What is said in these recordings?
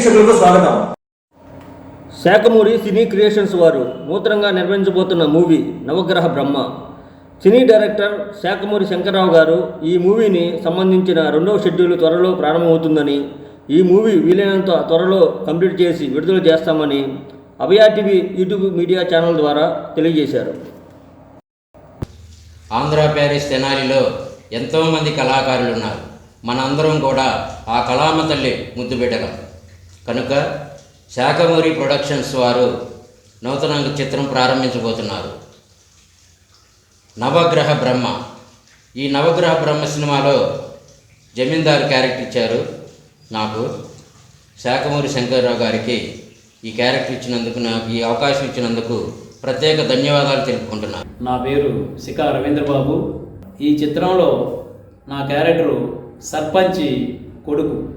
వీక్షకులకు స్వాగతం. శాఖమూరి సినీ క్రియేషన్స్ వారు నూతనంగా నిర్మించబోతున్న movie Navagraha Brahma. Cine director Sakhamuri Shankarrao గారు ఈ మూవీని సంబంధించిన రెండవ షెడ్యూల్ త్వరలో ప్రారంభమవుతుందని ఈ మూవీ వీలైనంత త్వరలో కంప్లీట్ చేసి విడుదల చేస్తామని Abhaya TV YouTube media channel ద్వారా తెలియజేశారు. ఆంధ్ర ప్యారిస్ తెనాలిలో ఎంతోమంది కళాకారులు ఉన్నారు మనందరం కూడా ఆ కళామ తల్లి ముద్దు బిడ్డలం కనుక శాఖమూరి ప్రొడక్షన్స్ వారు నూతన చిత్రం ప్రారంభించబోతున్నారు. నవగ్రహ బ్రహ్మ. ఈ నవగ్రహ బ్రహ్మ సినిమాలో జమీందారు క్యారెక్టర్ ఇచ్చారు నాకు. శాఖమూరి శంకర్రావు గారికి ఈ క్యారెక్టర్ ఇచ్చినందుకు నాకు ఈ అవకాశం ఇచ్చినందుకు ప్రత్యేక ధన్యవాదాలు తెలుపుకుంటున్నాను. నా పేరు శిఖా రవీంద్రబాబు. ఈ చిత్రంలో నా క్యారెక్టరు సర్పంచి కొడుకు.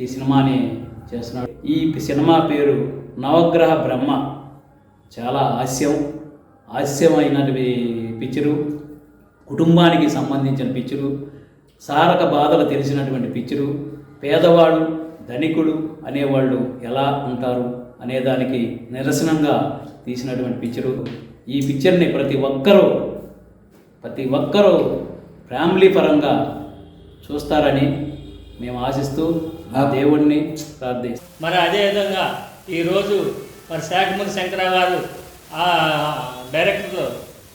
ఈ సినిమాని చేస్తున్నాడు. ఈ సినిమా పేరు నవగ్రహ బ్రహ్మ. చాలా హాస్యం హాస్యమైనటువంటి పిక్చరు కుటుంబానికి సంబంధించిన పిక్చరు సారక బాధలు తెలిసినటువంటి పిక్చరు పేదవాడు ధనికుడు అనేవాళ్ళు ఎలా ఉంటారు అనేదానికి నిరసనంగా తీసినటువంటి పిక్చరు ఈ పిక్చర్ని ప్రతి ఒక్కరూ ప్రతి ఒక్కరూ ఫ్యామిలీ పరంగా చూస్తారని మేము ఆశిస్తూ ఆ దేవుణ్ణి ప్రార్థిస్తాం మరి అదేవిధంగా ఈరోజు మరి శాఖమూరి శంకరరావు గారు ఆ డైరెక్టర్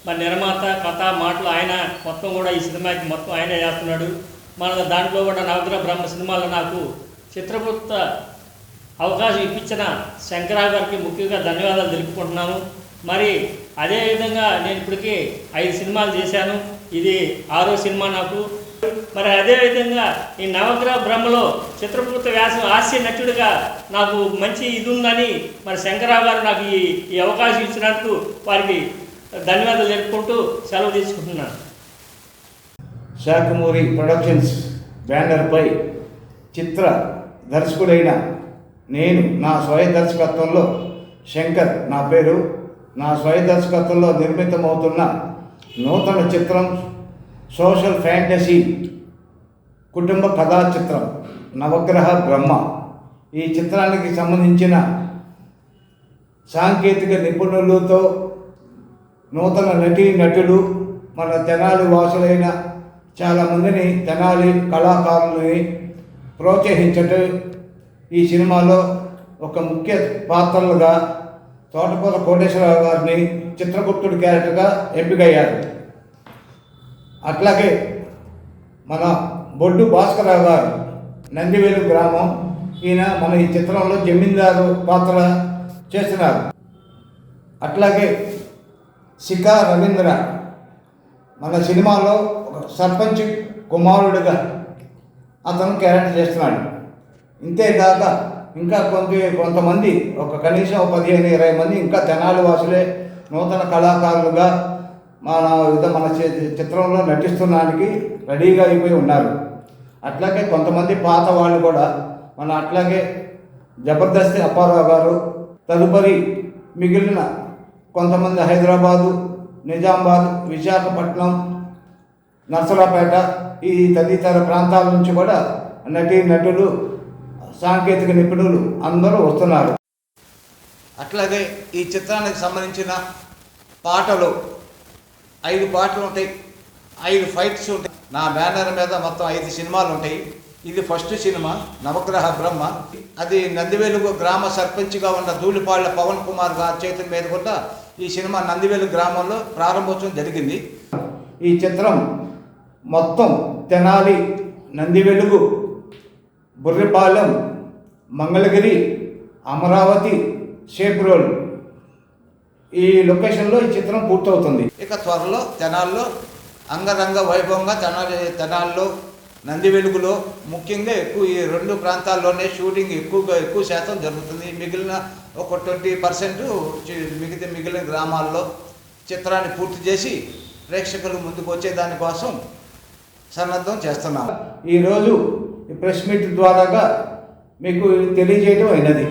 మరి నిర్మాత కథ మాటలు ఆయన మొత్తం కూడా ఈ సినిమాకి మొత్తం ఆయనే చేస్తున్నాడు. మన దాంట్లో కూడా నవగ్రహ బ్రహ్మ సినిమాలో నాకు చిత్రగుప్త అవకాశం ఇప్పించిన శంకరా గారికి ముఖ్యంగా ధన్యవాదాలు తెలుపుకుంటున్నాను మరి అదేవిధంగా నేను ఇప్పటికీ ఐదు సినిమాలు చేశాను. ఇది ఆరో సినిమా నాకు. మరి అదేవిధంగా ఈ నవగ్రహ బ్రహ్మలో చిత్రగుప్త వ్యాసం హాస్య నటుడిగా నాకు మంచి ఇది ఉందని మరి శంకరరావు గారు నాకు ఈ ఈ అవకాశం ఇచ్చినందుకు వారికి ధన్యవాదాలు తెలుపుకుంటూ సెలవు తీసుకుంటున్నాను. శాఖమూరి ప్రొడక్షన్స్ బ్యానర్పై చిత్ర దర్శకుడైన నేను నా స్వయం దర్శకత్వంలో శంకర్ నా పేరు. నా స్వయం దర్శకత్వంలో నిర్మితమవుతున్న నూతన చిత్రం సోషల్ ఫ్యాంటసీ కుటుంబ కథా చిత్రం నవగ్రహ బ్రహ్మ. ఈ చిత్రానికి సంబంధించిన సాంకేతిక నిపుణులతో నూతన నటీ నటులు మన తెనాలి వాసులైన చాలామందిని తెనాలి కళాకారులని ప్రోత్సహించటం ఈ సినిమాలో ఒక ముఖ్య పాత్రలుగా తోటపూల కోటేశ్వరరావు గారిని చిత్రగుప్తుడి క్యారెక్టర్గా ఎంపికయ్యారు. అట్లాగే మన బొడ్డు భాస్కరరావు గారు నందివేలు గ్రామం ఈయన మన ఈ చిత్రంలో జమీందారు పాత్ర చేస్తున్నారు. అట్లాగే శిఖా రవీంద్ర మన సినిమాలో ఒక సర్పంచ్ కుమారుడిగా అతను క్యారెక్టర్ చేస్తున్నాడు. ఇంతేకాక ఇంకా కొంత కొంతమంది ఒక కనీసం పదిహేను ఇరవై మంది ఇంకా తెనాలి వాసులే నూతన కళాకారులుగా మన విధ మన చిత్రంలో నటిస్తున్నానికి రెడీగా అయిపోయి ఉన్నారు. అట్లాగే కొంతమంది పాత వాళ్ళు కూడా మన అట్లాగే జబర్దస్తి అప్పారావు గారు తదుపరి మిగిలిన కొంతమంది హైదరాబాదు నిజామాబాద్ విశాఖపట్నం నర్సరాపేట ఈ తదితర ప్రాంతాల నుంచి కూడా నటీ నటులు సాంకేతిక నిపుణులు అందరూ వస్తున్నారు. అట్లాగే ఈ చిత్రానికి సంబంధించిన పాటలు ఐదు పాటలు ఉంటాయి. ఐదు ఫైట్స్ ఉంటాయి. నా బ్యానర్ మీద మొత్తం ఐదు సినిమాలు ఉంటాయి. ఇది ఫస్ట్ సినిమా నవగ్రహ బ్రహ్మ. అది నందివేలుగు గ్రామ సర్పంచ్గా ఉన్న ధూళిపాళ్ళ పవన్ కుమార్ గారి చేతుల మీద కూడా ఈ సినిమా నందివేలు గ్రామంలో ప్రారంభోత్సవం జరిగింది. ఈ చిత్రం మొత్తం తెనాలి నందివెలుగు బుర్రిపాలెం మంగళగిరి అమరావతి షేప్రోల్ ఈ లొకేషన్లో ఈ చిత్రం పూర్తవుతుంది. ఇక త్వరలో తెనాల్లో అంగరంగ వైభవంగా తెనాలి తెనాల్లో నందివెలుగులో ముఖ్యంగా ఎక్కువ ఈ రెండు ప్రాంతాల్లోనే షూటింగ్ ఎక్కువగా ఎక్కువ శాతం జరుగుతుంది. మిగిలిన ఒక ట్వంటీ పర్సెంట్ మిగతా మిగిలిన గ్రామాల్లో చిత్రాన్ని పూర్తి చేసి ప్రేక్షకులు ముందుకు వచ్చే దానికోసం సన్నద్ధం చేస్తున్నాం. ఈరోజు ప్రెస్ మీట్ ద్వారాగా మీకు తెలియజేయడం అయినది.